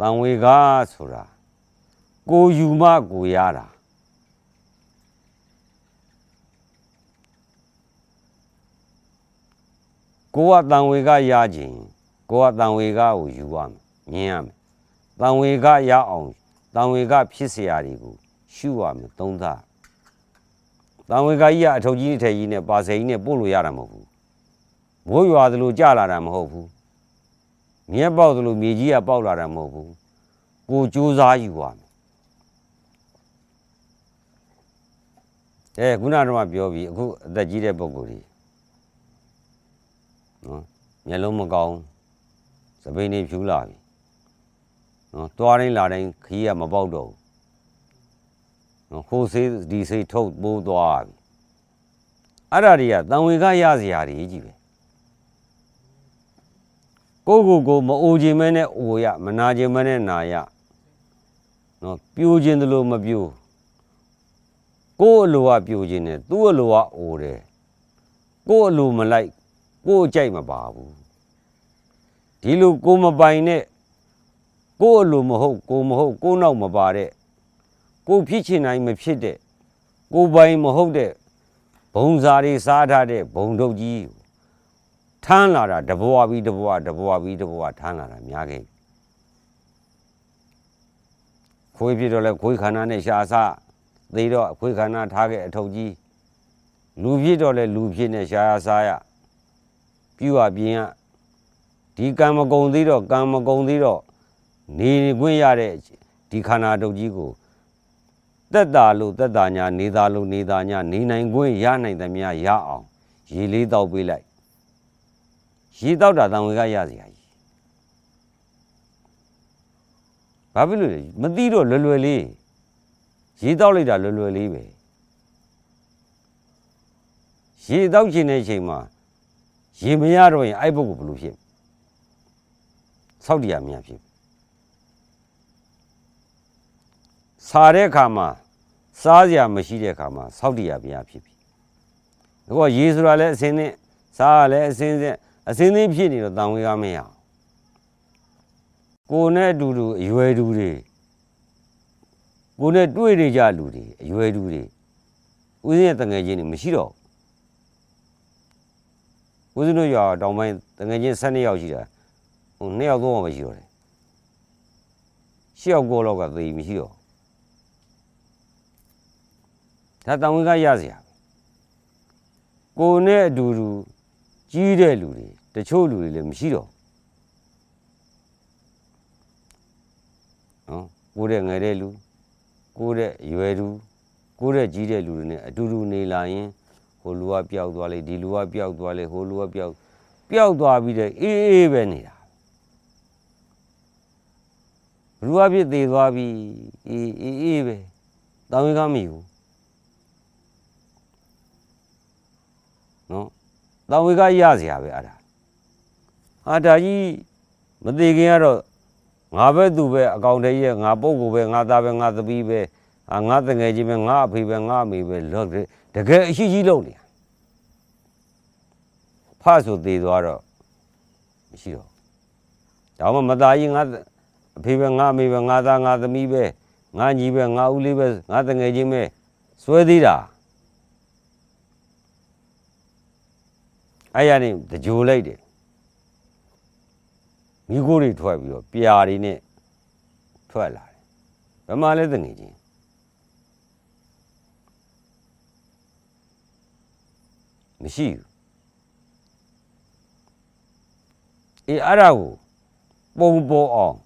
တန်ဝေကားဆိုတာကိုယူမကိုရတာကိုကတန်ဝေကားရခြင်းကိုကတန်ဝေကားကိုယူရမယ်မြင်ရမယ်တန်ဝေကားရအောင်တန်ဝေကားဖြစ်เสียတွေကိုရှုရမယ်သုံးသတန်ဝေကားကြီးကအထုပ်ကြီးနဲ့ထဲကြီးနဲ့ပါဆယ်ကြီးနဲ့ပို့လို့ရတာမဟုတ်ဘူးဘိုးရွာသလိုကြလာတာမဟုတ်ဘူး မြက်ပေါက်သလိုမြေကြီးကပေါက်လာတာမဟုတ်ဘူးကိုကြိုးစားယူရမယ်အဲခုနကတော့ပြောပြီးအခုအသက်ကြီးတဲ့ပုံကိုယ်ကြီးနော်မျက်လုံးမကောင်းစပိန်နေဖြူလာပြီနော်တွားတိုင်းလာတိုင်းခီးကမပေါက်တော့ဘူးနော်ခိုးစေးဒီစေးထုတ်ပိုးသွားပြီအဲ့ဒါတွေကတန်ဝေကရစရာတွေကြီးပဲ ကိုယ့်ကိုယ်ကိုမအိုခြင်းမဲနဲ့အိုရမနာခြင်းမဲနဲ့နာရနော်ပြိုခြင်းတလို့မပြိုကိုယ့်အလိုကပြိုခြင်းနဲ့သူ့အလိုကအိုတယ်ကိုယ့်အလိုမလိုက်ကိုယ့်အကြိုက်မပါဘူးဒီလိုကိုမပိုင်နဲ့ကိုယ့်အလိုမဟုတ်ကိုမဟုတ်ကိုယ်နောက်မပါတဲ့ကိုယ်ဖြစ်ချင်တိုင်းမဖြစ်တဲ့ကိုယ်ပိုင်မဟုတ်တဲ့ဘုံစားတွေစားထားတဲ့ဘုံထုတ်ကြီးကို ထမ်းလာတာတဘွားပြီးတဘွားတဘွားပြီးတဘွားထမ်းလာတာများခဲ့ပြီခွေးဖြစ်တော့လဲခွေးခန္ဓာနဲ့ရှာစသေးတော့ခွေးခန္ဓာထားခဲ့အထုပ်ကြီးလူဖြစ်တော့လဲလူဖြစ်နဲ့ရှာရစားရပြူရပြင်းရဒီကံမကုံသေးတော့ကံမကုံသေးတော့နေခွင့်ရတဲ့ဒီခန္ဓာတုပ်ကြီးကိုတက်တာလို့တက်တာညာနေသားလို့နေသားညာနေနိုင်ခွင့်ရနိုင်သမျှရအောင်ရေလေးတောက်ပေးလိုက် ရေတောက်တာတန်ဝေကရစရာကြီးဘာဖြစ်လို့လဲမသိတော့လွယ်လွယ်လေးရေတောက်လိုက်တာလွယ်လွယ်လေးပဲရေတောက်ခြင်းတဲ့အချိန်မှာရေမရတော့ရင်အဲ့ဘုတ်ကိုဘယ်လိုဖြစ်ဆောက်တရားမရဖြစ်စားတဲ့အခါမှာစားစရာမရှိတဲ့အခါမှာဆောက်တရားမရဖြစ်ပြီဒါကရေဆိုတာလည်းအစင်းနဲ့စားရလည်းအစင်းနဲ့ အစင်းသေးဖြစ်နေတော့တန်ဝေကမရအောင်ကိုနဲ့အတူတူအရွယ်တူတွေကိုနဲ့တွေ့နေကြလူတွေအရွယ်တူတွေဦးစင်းရဲ့တငယ်ချင်းတွေမရှိတော့ဘူးဦးစင်းတို့ရွာတောင်ပိုင်းတငယ်ချင်း12ယောက်ရှိတာဟို2ယောက်3ယောက်ပဲရှိတော့တယ်10ယောက်9လောက်ကသေမရှိတော့ဒါတန်ဝေကရစရာကိုနဲ့အတူတူကြီးတဲ့လူတွေ တချို့လူတွေလည်းမရှိတော့နော်ကိုတဲ့ငယ်တဲ့လူကိုတဲ့ရွယ်သူကိုတဲ့ကြီးတဲ့လူတွေနဲ့အတူတူနေလာရင်ဟိုလူကပျောက်သွားလေဒီလူကပျောက်သွားလေဟိုလူကပျောက်ပျောက်သွားပြီးတဲ့အေးအေးပဲနေတာဘလူကပြစ်သေးသွားပြီအေးအေးအေးပဲတောင်းရင်ကမယူနော်တောင်ဝေကရစရာပဲအဲ့ဒါ ဟာဒါကြီးမသေးခင်ကတော့ငါပဲသူပဲအကောင်တည်းရဲ့ငါပုတ်ကိုပဲငါသားပဲငါသမီးပဲအာငါတငယ်ချင်းပဲငါအဖေပဲငါအမေပဲလောကတကယ်အရှိကြီးလုပ်နေတာဖဆိုသေးသွားတော့မရှိတော့ဒါမှမသားကြီးငါအဖေပဲငါအမေပဲငါသားငါသမီးပဲငါညီပဲငါဦးလေးပဲငါတငယ်ချင်းပဲစွဲသေးတာအဲ့ရနေတကြိုလိုက်တယ် မိခိုးတွေထွက်ပြီးတော့ပြာတွေနဲ့ထွက်လာတယ်ဘယ်မှာလဲတငယ်ချင်းမရှိဘူးအေးအဲ့ဒါကိုပုံပေါ်အောင်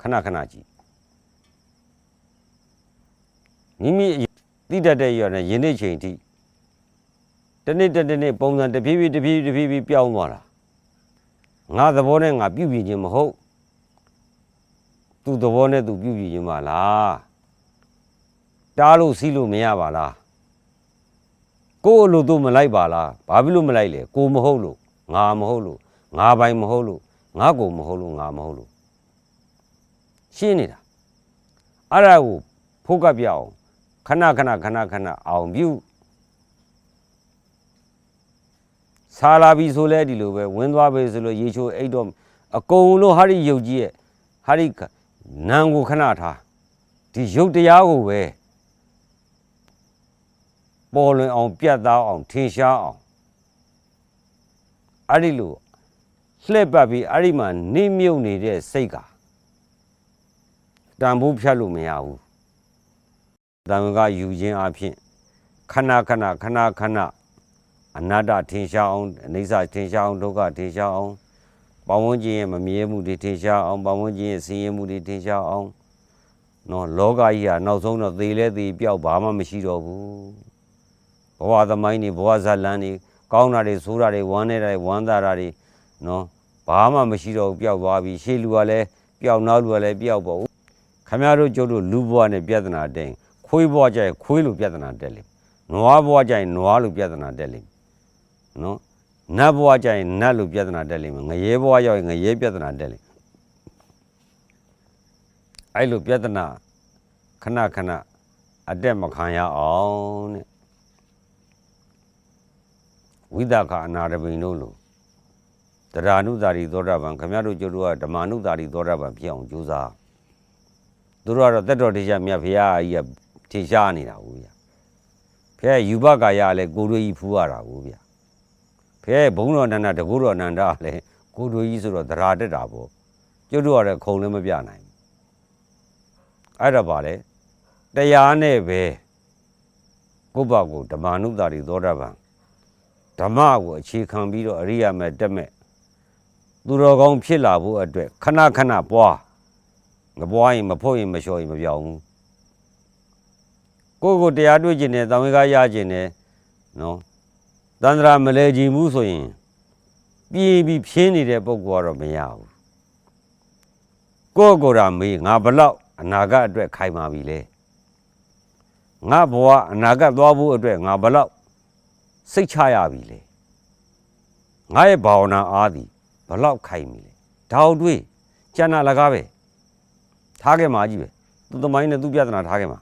ခဏခဏကြည့်မိမိတိတတ်တဲ့ရွာနဲ့ယင်းနေချိန်ထိတနေ့တစ်နေ့ပုံစံတစ်ပြေးပြေးတစ်ပြေးတစ်ပြေးပြေးပြောင်းသွားတာ ငါသဘောနဲ့ငါပြုတ်ပြင်းခြင်းမဟုတ်သူ့သဘောနဲ့သူပြုတ်ပြင်းခြင်းပါလားတားလို့စီးလို့မရပါလားကိုယ်အလိုတို့မလိုက်ပါလားဘာဖြစ်လို့မလိုက်လဲကိုမဟုတ်လို့ငါမဟုတ်လို့ငါပိုင်မဟုတ်လို့ငါကိုမဟုတ်လို့ငါမဟုတ်လို့ရှင်းနေတာအဲ့ဒါကိုဖုတ်ကပ်ပြအောင်ခဏခဏခဏခဏအောင်ပြု တ်ဆာလာပြီဆိုလဲဒီလိုပဲဝင်းသွားပြီဆိုလို့ရေချိုးအိတ်တော့အကုန်လုံးဟာဒီယုတ်ကြီးရဲ့ဟာဒီနာမ်ကိုခဏထားဒီရုပ်တရားကိုပဲပေါ်လွင်အောင်ပြတ်သားအောင်ထင်ရှားအောင်အဲ့ဒီလိုလှည့်ပတ်ပြီးအဲ့ဒီမှာနေမြုပ်နေတဲ့စိတ်ကတန်ဖိုးဖြတ်လို့မရဘူးတန်ကယူခြင်းအဖြစ်ခဏခဏခဏခဏ အနတ္တထင်ရှားအောင်အနိစ္စထင်ရှားအောင်ဒုက္ခထင်ရှားအောင်ပတ်ဝန်းကျင်ရဲ့မမြဲမှုတွေထင်ရှားအောင်ပတ်ဝန်းကျင်ရဲ့ဆင်းရဲမှုတွေထင်ရှားအောင်နော်လောကကြီးဟာနောက်ဆုံးတော့သေလဲသေပျောက်ဘာမှမရှိတော့ဘူးဘဝသမိုင်းတွေဘဝဇတ်လန်းတွေကောင်းတာတွေဆိုးတာတွေဝမ်းနေတာတွေဝမ်းသာတာတွေနော်ဘာမှမရှိတော့ဘူးပျောက်သွားပြီရှေးလူကလည်းပျောက်နောက်လူကလည်းပျောက်ပေါ့ခမရတို့ကျုပ်တို့လူဘဝနဲ့ပြဿနာတက်ရင်ခွေးဘဝကြရင်ခွေးလိုပြဿနာတက်လိမ့်မယ်နွားဘဝကြရင်နွားလိုပြဿနာတက်လိမ့်မယ် နော်နတ်ဘဝကြရင်နတ်လို့ပြဿနာတက်လိမ့်မယ်ငရဲဘဝရောက်ရင်ငရဲပြဿနာတက်လိမ့်မယ်အဲ့လိုပြဿနာခဏခဏအတက်မခံရအောင်တဲ့ဝိသခအနာရပိန်တို့လို့တရားနုသာရီသောတာပန်ခမရတို့ကျတို့ကဓမ္မနုသာရီသောတာပန်ဖြစ်အောင်ကြိုးစားသူတို့ကတော့တက်တော်တရားမြတ်ဘုရားကြီးကထင်ရှားနေတာဘူးဗျာဘုရားယူဘကာယကလည်းကိုယ်တို့ကြီးဖူးရတာဘူးဗျာ ဖဲဘုံတော်နန္ဒတကုတော်နန္ဒလည်းကိုတို့ကြီးဆိုတော့သရာတက်တာပေါ့ကျွတ်တို့ကလည်းခုံလည်းမပြနိုင်ဘူးအဲ့ဒါပါလေတရားနဲ့ပဲကိုယ့်ဘကိုဓမ္မနုတာရီသောတာပန်ဓမ္မကိုအခြေခံပြီးတော့အရိယာမဲ့တက်မဲ့သူတော်ကောင်းဖြစ်လာဖို့အတွက်ခဏခဏပွားမပွားရင်မဖို့ရင်မလျှော်ရင်မပြောင်းဘူးကိုယ့်ကိုယ်တရားတွေ့ခြင်းနဲ့သံဝေကရခြင်းနဲ့နော် တန္တရာမလဲကြည်မှုဆိုရင်ပြေးပြီးဖြင်းနေတဲ့ပုံကတော့မရဘူးကိုယ့်ကိုယ်တာမေးငါဘလောက်အနာဂတ်အတွက်ခိုင်မာပြီလဲငါဘဝအနာဂတ်သွားဖို့အတွက်ငါဘလောက်စိတ်ချရပြီလဲငါရဲ့ဘာဝနာအားသည်ဘလောက်ခိုင်ပြီလဲဒါတို့တွေကျန်တာလကားပဲထားခဲ့မှာကြီးပဲသူသမိုင်းနဲ့သူပြဿနာထားခဲ့မှာ